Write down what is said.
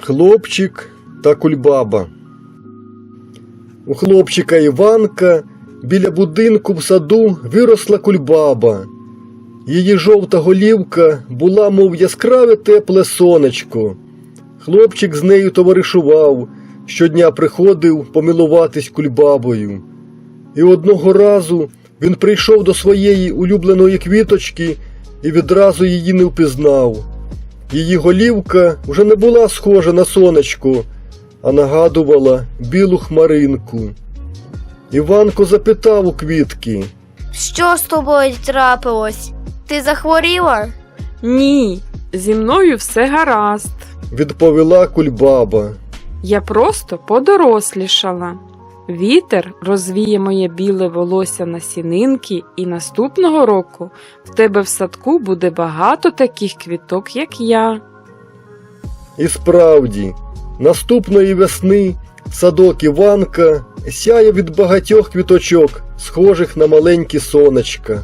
Хлопчик та кульбаба. У хлопчика Іванка біля будинку в саду виросла кульбаба. Її жовта голівка була, мов яскраве тепле сонечко. Хлопчик з нею товаришував, щодня приходив помилуватись кульбабою. І одного разу він прийшов до своєї улюбленої квіточки і відразу її не впізнав. Її голівка вже не була схожа на сонечко, а нагадувала білу хмаринку. Іванко запитав у квітки. Що з тобою трапилось? Ти захворіла? Ні, зі мною все гаразд. Відповіла кульбаба. Я просто подорослішала. Вітер розвіє моє біле волосся на сінинки, і наступного року в тебе в садку буде багато таких квіток, як я. І справді, наступної весни садок Іванка сяє від багатьох квіточок, схожих на маленькі сонечка.